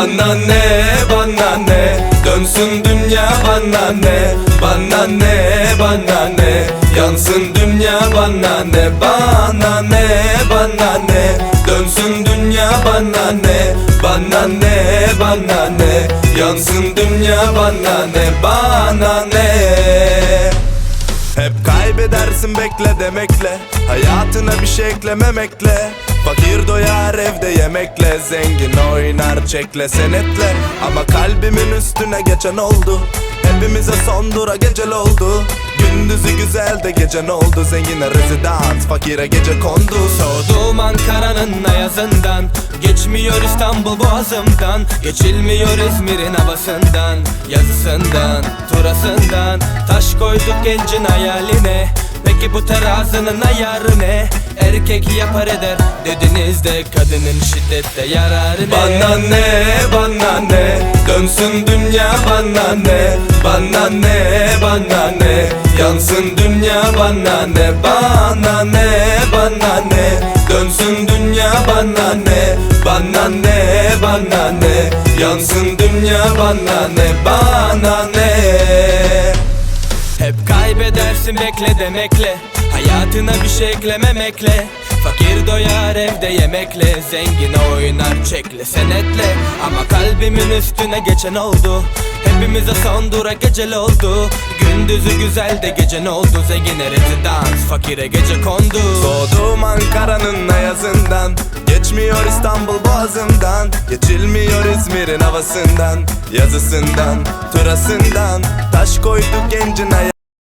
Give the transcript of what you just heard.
Bana ne bana ne? Dönsün dünya bana ne? Bana ne bana ne? Yansın dünya bana ne? Bana ne bana ne? Dönsün dünya bana ne? Bana ne bana ne? Yansın dünya bana ne? Bana ne? Hep kaybedersin bekle demekle. Hayatına bir şey eklememekle Fakir doyar evde yemekle Zengin oynar çekle senetle. Ama kalbimin üstüne geçen oldu Hepimize son dura gecel oldu. Gündüzü güzel de gece ne oldu? Zengine rezidans fakire gece kondu. Soğudum Ankara'nın ayazından Geçmiyor İstanbul boğazımdan. Geçilmiyor İzmir'in havasından Yazısından, turasından. Taş koyduk gencin hayaline Peki bu terazinin ayarı ne? Erkek yapar eder dediniz de Kadının şiddette yararı ne? Bana ne, bana ne? Dönsün dünya bana ne? Bana ne, bana ne? Yansın dünya bana ne? Bana ne, bana ne? Dönsün dünya bana ne? Bana ne, bana ne? Yansın dünya bana ne? Bana ne kaybedersin bekle demekle. Hayatına bir şey eklememekle. Fakir doyar evde yemekle. Zengin oynar çekle senetle. Ama kalbimin üstüne geçen oldu. Hepimize son dura gecel oldu. Gündüzü güzel de gece ne oldu? Zengine rezidans fakire gece kondu. Doğdum Ankara'nın ayazından Geçmiyor İstanbul boğazından Geçilmiyor İzmir'in havasından Yazısından, turasından Taş koyduk gencin aya